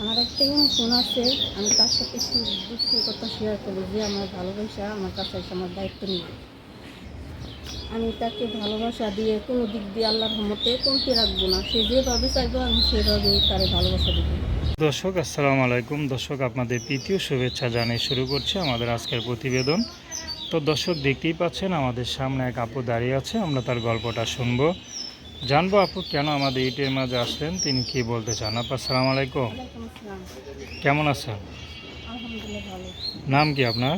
আমার একটা ইমোশন আছে আমি তার সাথে দুঃখের কথা শেয়ার করি যে আমার ভালোবাসা, আমার কাছে এসে আমার দায়িত্ব নিবে আমি তাকে ভালোবাসা দিয়ে, কোনো দিক দিয়ে আল্লাহর রহমতে কমতে রাখব না। সে যেভাবে চাইব, আমি সেভাবেই তারে ভালোবাসা দেবো। দর্শক, আসসালামু আলাইকুম। দর্শক, আপনাদের প্রীতীয় শুভেচ্ছা জানিয়ে শুরু করছে আমাদের আজকের প্রতিবেদন। তো দর্শক, দেখতেই পাচ্ছেন, আমাদের সামনে এক আপু দাঁড়িয়ে আছে, আমরা তার গল্পটা শুনব। জানব আপু কেন আমাদের ইটের মাঝে আসলেন? তিনি কি বলতে চান? আপু আসসালামু আলাইকুম। কেমন আছেন? নাম কি আপনার?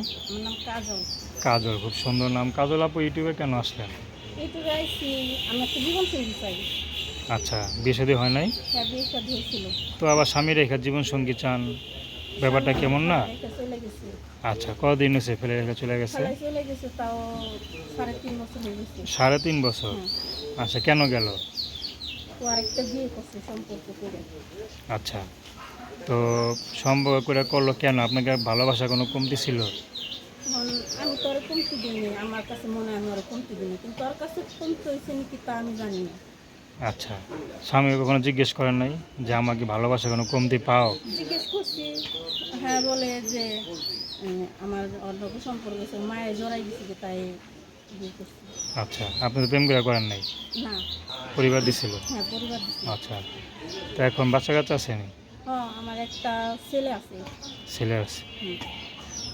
কাজল। খুব সুন্দর নাম। কাজল আপু ইউটিউবে কেন আসলেন? চাই। আচ্ছা বিয়ে শাদী হয় নাই? হ্যাঁ তো আবার স্বামী রেখা জীবন সঙ্গী চান? ব্যাপারটা কেমন না? গেছে। আচ্ছা কদিন হয়েছে ফেলে রেখে চলে গেছে? সাড়ে তিন বছর হয়ে হ্যাঁ। আচ্ছা কেন গেল? সম্পর্ক আচ্ছা তো সম্ভব করে করল কেন? আপনাকে ভালোবাসা কোনো কমতি ছিল? আমি তো আর কমতি দিইনি আমার কাছে মনে হয় আমি আর কমতি দিইনি কিন্তু ওর কাছে কমতি হয়েছে নাকি তা আমি জানি না। আচ্ছা স্বামী কখনো জিজ্ঞেস করেন নাই যে আমাকে ভালোবাসা কোনো কমতি পাও? জিজ্ঞেস করছি। হ্যাঁ বলে যে আমার অন্য সম্পর্ক আছে মায়ের জড়াই যে তাই আচ্ছা আপনি তো প্রেম করে করেন নাই? না। পরিবার দিছিল? হ্যাঁ পরিবার দিছি আচ্ছা তো এখন বাচ্চা কাচ্চা আসেনি হ্যাঁ আমার একটা ছেলে আছে। ছেলে আছে।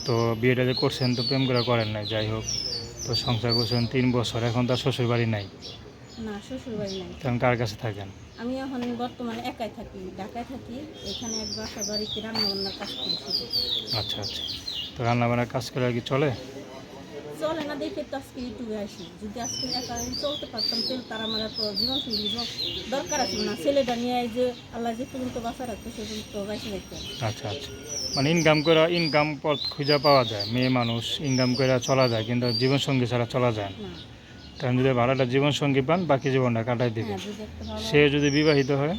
তো বিয়েটা যে করছেন তো প্রেম করে করেন নাই যাই হোক। তো সংসার করছেন তিন বছর এখন তার শ্বশুর বাড়ি নাই। না শ্বশুর বাড়ি নাই। তখন কার কাছে থাকেন? আমি এখন বর্তমানে একাই থাকি ঢাকায় থাকি। এখানে এক বাসা বাড়িতে রান্না বান্নার কাজ করেছি। আচ্ছা আচ্ছা। তো রান্নাবান্নার কাজ করে আর কি চলে? চলে না দেখে তো আজকে ইউটিউবে আসি। যদি আজকে একা আমি চলতে পারতাম তাহলে তার আমার এত জীবন সঙ্গী দরকার আছে না। ছেলেটা নিয়ে যে আল্লাহ যে পর্যন্ত বাসা রাখতো সে পর্যন্ত বাইসে রাখতে আচ্ছা আচ্ছা। মানে ইনকাম করে ইনকাম পথ খুঁজে পাওয়া যায়। মেয়ে মানুষ ইনকাম করে চলা যায় কিন্তু জীবনসঙ্গী ছাড়া চলা যায় না। না কারণ যদি ভাড়াটা জীবনসঙ্গী পান বাকি জীবনটা কাটাই দিবে হ্যাঁ একটা ভালো। সে যদি বিবাহিত হয়?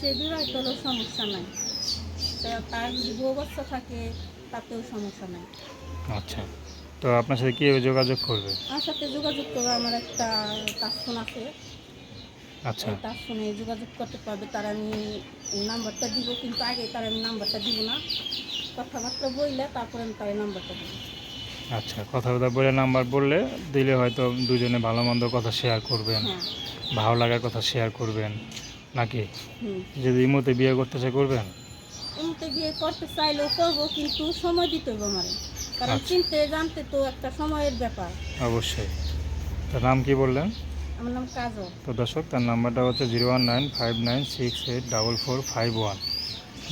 সে বিবাহিত হলেও সমস্যা নাই। তার যদি বউ বাচ্চা থাকে তাতেও সমস্যা নাই। আচ্ছা। তো আপনার সাথে কীভাবে যোগাযোগ করবে? আমার সাথে যোগাযোগ করে আমার একটা তার ফোন আছে। আচ্ছা। তার ফোনে যোগাযোগ করতে পারবে। তার আমি নাম্বারটা দিব কিন্তু আগে তার আমি নাম্বারটা দিব না। কথাবার্তা বললে তারপরে আমি তার নাম্বারটা দিব। আচ্ছা কথা কথা বলে নাম্বার বললে দিলে হয়তো দুজনে ভালো মন্দ কথা শেয়ার করবেন হ্যাঁ। ভালো লাগার কথা শেয়ার করবেন নাকি? যদি ইমোতে বিয়ে করতে চাই করবেন? এমনিতে বিয়ে করতে চাইলেও করব কিন্তু সময় দিতে হবে আমার। কারণ আচ্ছা। চিনতে জানতে তো একটা সময়ের ব্যাপার। অবশ্যই। তার নাম কি বললেন? আমার নাম কাজল। তো দর্শক তার নাম্বারটা হচ্ছে zero one nine five nine six eight double four five one.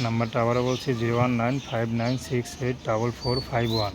নাম্বারটা আবারও বলছি zero one nine five nine six eight double four five one.